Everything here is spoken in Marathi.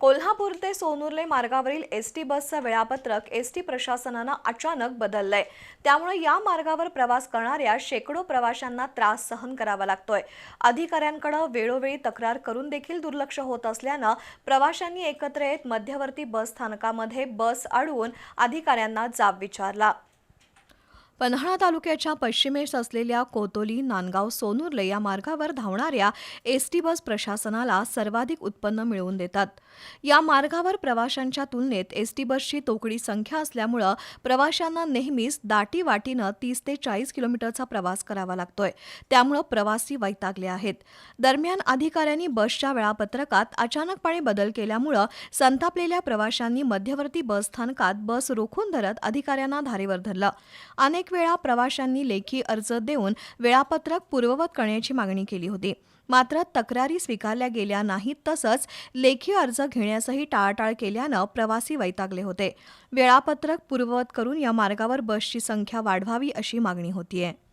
कोल्हापूर ते सोनुर्ले मार्गावरील एस टी बसचं वेळापत्रक एस टी प्रशासनानं अचानक बदललंय. त्यामुळे या मार्गावर प्रवास करणाऱ्या शेकडो प्रवाशांना त्रास सहन करावा लागतोय. अधिकाऱ्यांकडे वेळोवेळी तक्रार करून देखील दुर्लक्ष होत असल्यानं प्रवाशांनी एकत्र येत मध्यवर्ती बस स्थानकामध्ये बस अडवून अधिकाऱ्यांना जाब विचारला. पन्हाळा तालुक्याच्या पश्चिमेस असलेल्या कोतोली नांदगाव सोनुर्ले या मार्गावर धावणाऱ्या एस टी बस प्रशासनाला सर्वाधिक उत्पन्न मिळवून देतात. या मार्गावर प्रवाशांच्या तुलनेत एस टी बसची तोकडी संख्या असल्यामुळं प्रवाशांना नेहमीच दाटी वाटीनं तीस ते चाळीस किलोमीटरचा प्रवास करावा लागतोय. त्यामुळं प्रवासी वैतागले आहेत. दरम्यान अधिकाऱ्यांनी बसच्या वेळापत्रकात अचानकपणे बदल केल्यामुळं संतापलेल्या प्रवाशांनी मध्यवर्ती बस स्थानकात बस रोखून धरत अधिकाऱ्यांना धारेवर धरलं. अनेक वेळा प्रवाशांनी लेखी अर्ज देऊन वेळापत्रक पूर्ववत करण्याची मागणी केली होती. मात्र तक्रारी स्वीकारल्या गेल्या नाहीत तसंच लेखी अर्ज घेण्यासही टाळाटाळ केल्यानं प्रवासी वैतागले होते. वेळापत्रक पूर्ववत करून या मार्गावर बसची संख्या वाढवावी अशी मागणी होतीये.